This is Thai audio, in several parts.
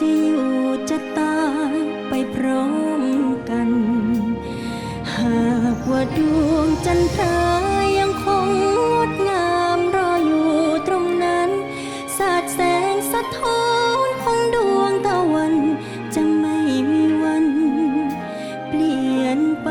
จะอยู่จะตายไปพร้อมกัน หากว่าดวงจันทรายังคงงดงามรออยู่ตรงนั้น สาดแสงสะท้อนของดวงตะวัน จะไม่มีวัน เปลี่ยนไป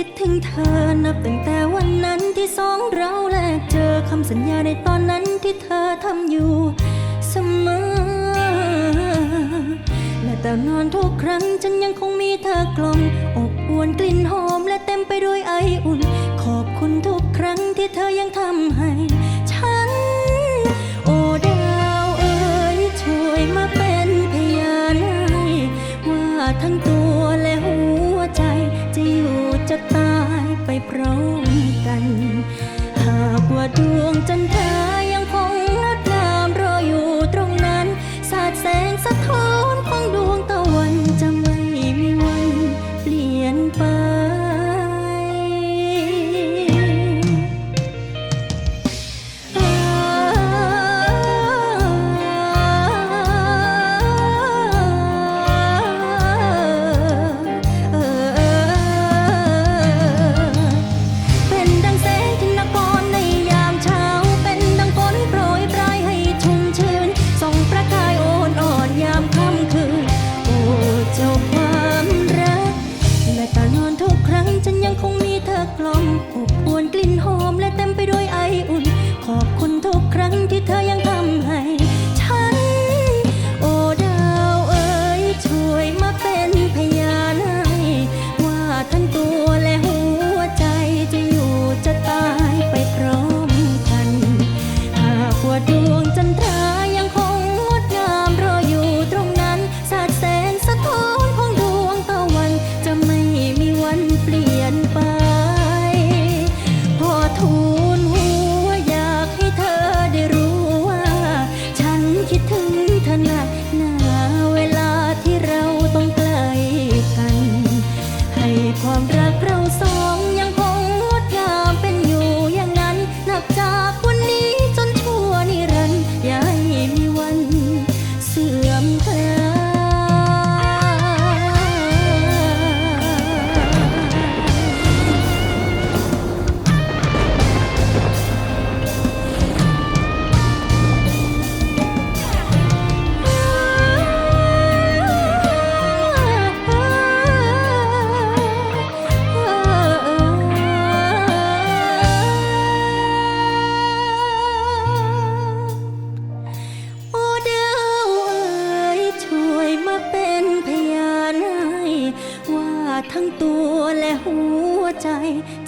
ิดถึงเธอนับตั้งแต่วันนั้นที่สองเราแลกเจอคำสัญญาในตอนนั้นที่เธอทำอยู่เสมอ และแต่นอนทุกครั้งฉันยังคงมีเธอกลมอบอวนกลิ่นหอม ไปพร้อมกัน หากว่าดวงจันทร์ ความรัก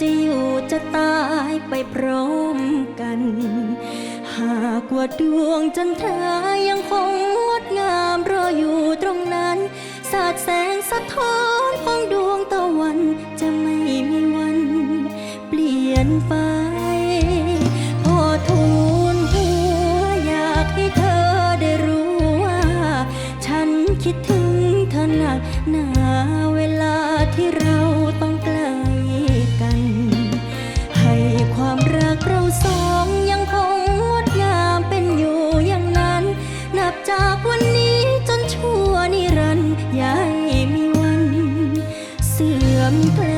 จะอยู่จะตายไปพร้อมกัน หากว่าดวงจันทรายังคงงดงามรออยู่ตรงนั้น thân thương